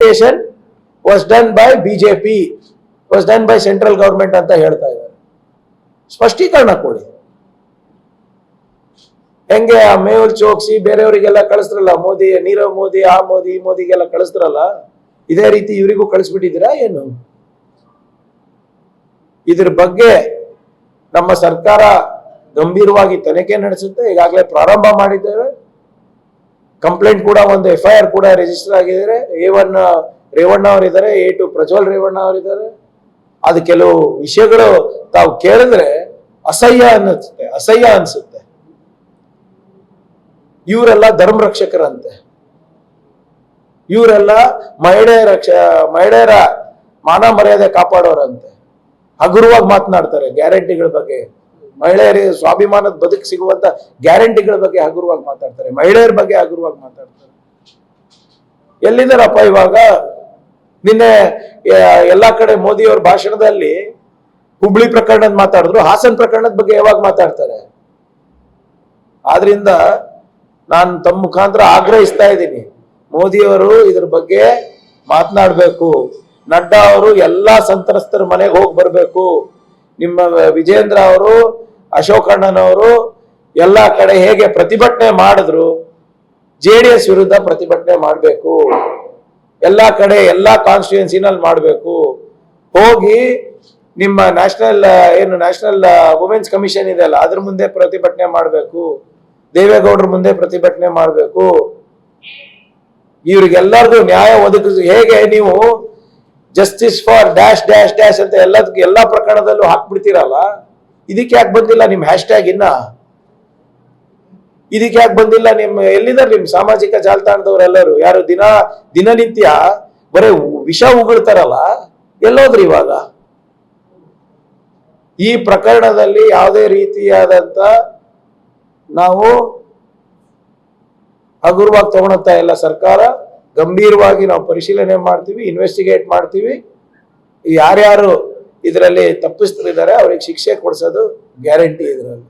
Investigation was done by BJP was done by central government ಅಂತ ಹೇಳ್ತಾ ಇದ್ದಾರೆ. ಸ್ಪಷ್ಟೀಕರಣ ಕೊಡಿ. ಹೆಂಗೆ ಆ ಮೇಹುಲ್ ಚೋಕ್ಸಿ ಬೇರೆಯವರಿಗೆಲ್ಲ ಕಳಿಸ್ತ್ರಲ್ಲ ಮೋದಿ, ನೀರವ್ ಮೋದಿ, ಆ ಮೋದಿ, ಈ ಮೋದಿಗೆಲ್ಲ ಕಳಿಸ್ತ್ರಲ್ಲ ಇದೇ ರೀತಿ ಇವರಿಗೂ ಕಳಿಸ್ಬಿಟ್ಟಿದ್ದೀರಾ ಏನು? ಇದ್ರ ಬಗ್ಗೆ ನಮ್ಮ ಸರ್ಕಾರ ಗಂಭೀರವಾಗಿ ತನಿಖೆ ನಡೆಸುತ್ತೆ. ಈಗಾಗಲೇ ಪ್ರಾರಂಭ ಮಾಡಿದ್ದೇವೆ. ಕಂಪ್ಲೇಂಟ್ ಕೂಡ ಒಂದು ಎಫ್ ಐ ಆರ್ ಕೂಡ ರಿಜಿಸ್ಟರ್ ಆಗಿದ್ದಾರೆ. ಎ ಒನ್ ರೇವಣ್ಣ ಅವರಿದ್ದಾರೆ, ಎ ಟು ಪ್ರಜ್ವಲ್ ರೇವಣ್ಣ ಅವರಿದ್ದಾರೆ. ಅದು ಕೆಲವು ವಿಷಯಗಳು ತಾವು ಕೇಳಿದ್ರೆ ಅಸಹ್ಯ ಅನ್ನಿಸುತ್ತೆ, ಅಸಹ್ಯ ಅನಿಸುತ್ತೆ. ಇವರೆಲ್ಲ ಧರ್ಮ ರಕ್ಷಕರಂತೆ. ಇವರೆಲ್ಲ ಮಹಿಳೆಯರ ಮಹಿಳೆಯರ ಮಾನ ಮರ್ಯಾದೆ ಕಾಪಾಡೋರಂತೆ. ಹಗುರವಾಗಿ ಮಾತನಾಡ್ತಾರೆ ಗ್ಯಾರಂಟಿಗಳ ಬಗ್ಗೆ. ಮಹಿಳೆಯರಿಗೆ ಸ್ವಾಭಿಮಾನದ ಬದುಕು ಸಿಗುವಂತ ಗ್ಯಾರಂಟಿಗಳ ಬಗ್ಗೆ ಹಗುರವಾಗಿ ಮಾತಾಡ್ತಾರೆ. ಮಹಿಳೆಯರ ಬಗ್ಗೆ ಹಗುರವಾಗಿ ಮಾತಾಡ್ತಾರೆ. ಎಲ್ಲಿದ್ದಾರಪ್ಪ ಇವಾಗ? ನಿನ್ನೆ ಎಲ್ಲಾ ಕಡೆ ಮೋದಿ ಅವ್ರ ಭಾಷಣದಲ್ಲಿ ಹುಬ್ಳಿ ಪ್ರಕರಣದ ಮಾತಾಡಿದ್ರು. ಹಾಸನ್ ಪ್ರಕರಣದ ಬಗ್ಗೆ ಯಾವಾಗ ಮಾತಾಡ್ತಾರೆ? ಆದ್ರಿಂದ ನಾನು ತಮ್ಮ ಮುಖಾಂತರ ಆಗ್ರಹಿಸ್ತಾ ಇದ್ದೀನಿ. ಮೋದಿಯವರು ಇದ್ರ ಬಗ್ಗೆ ಮಾತನಾಡಬೇಕು. ನಡ್ಡಾ ಅವರು ಎಲ್ಲಾ ಸಂತ್ರಸ್ತರ ಮನೆಗೆ ಹೋಗಿ ಬರಬೇಕು. ನಿಮ್ಮ ವಿಜೇಂದ್ರ ಅವರು ಅಶೋಕ್ ಎಲ್ಲ ಎಲ್ಲಾ ಕಡೆ ಹೇಗೆ ಪ್ರತಿಭಟನೆ ಮಾಡಿದ್ರು, ಜೆ ಡಿ ಎಸ್ ವಿರುದ್ಧ ಪ್ರತಿಭಟನೆ ಮಾಡಬೇಕು, ಎಲ್ಲ ಕಡೆ ಎಲ್ಲಾ ಕಾನ್ಸ್ಟಿಟ್ಯೂನ್ಸಿನಲ್ಲಿ ಮಾಡಬೇಕು, ಹೋಗಿ ನಿಮ್ಮ ನ್ಯಾಷನಲ್ ಏನು ನ್ಯಾಷನಲ್ ವುಮೆನ್ಸ್ ಕಮಿಷನ್ ಇದೆ ಅಲ್ಲ, ಅದ್ರ ಮುಂದೆ ಪ್ರತಿಭಟನೆ ಮಾಡಬೇಕು, ದೇವೇಗೌಡರ ಮುಂದೆ ಪ್ರತಿಭಟನೆ ಮಾಡಬೇಕು. ಇವ್ರಿಗೆಲ್ಲರಿಗೂ ನ್ಯಾಯ ಒದಗಿಸ್, ಹೇಗೆ ನೀವು justice for dash dash dash ಅಂತ ಎಲ್ಲದಕ್ಕೆ, ಎಲ್ಲ ಪ್ರಕರಣದಲ್ಲೂ ಹಾಕ್ಬಿಡ್ತೀರಲ್ಲ ಇದಕ್ಕೆ ಯಾಕೆ ಬಂದಿಲ್ಲ ನಿಮ್ಮ ಹ್ಯಾಶ್ ಟ್ಯಾಗ್ ಇನ್ನ? ಇದಕ್ಕೆ ಯಾಕೆ ಬಂದಿಲ್ಲ ನಿಮ್ಮ ಎಲ್ಲಿದ್ದಾರೆ ನಿಮ್ ಸಾಮಾಜಿಕ ಜಾಲತಾಣದವರೆಲ್ಲರೂ? ಯಾರು ದಿನ, ದಿನನಿತ್ಯ ಬರೇ ವಿಷ ಉಗುಳ್ತಾರಲ್ಲ, ಎಲ್ಲೋದ್ರಿ ಇವಾಗ? ಈ ಪ್ರಕರಣದಲ್ಲಿ ಯಾವುದೇ ರೀತಿಯಾದಂತ ನಾವು ಹಗುರವಾಗಿ ತಗೊಳತ್ತ ಇಲ್ಲ ಸರ್ಕಾರ. ಗಂಭೀರವಾಗಿ ನಾವು ಪರಿಶೀಲನೆ ಮಾಡ್ತೀವಿ ಇನ್ವೆಸ್ಟಿಗೇಟ್ ಮಾಡ್ತೀವಿ. ಯಾರ್ಯಾರು ಇದರಲ್ಲಿ ತಪ್ಪಿಸ್ತರಿದ್ದಾರೆ ಅವ್ರಿಗೆ ಶಿಕ್ಷೆ ಕೊಡಿಸೋದು ಗ್ಯಾರಂಟಿ ಇದರಲ್ಲಿ.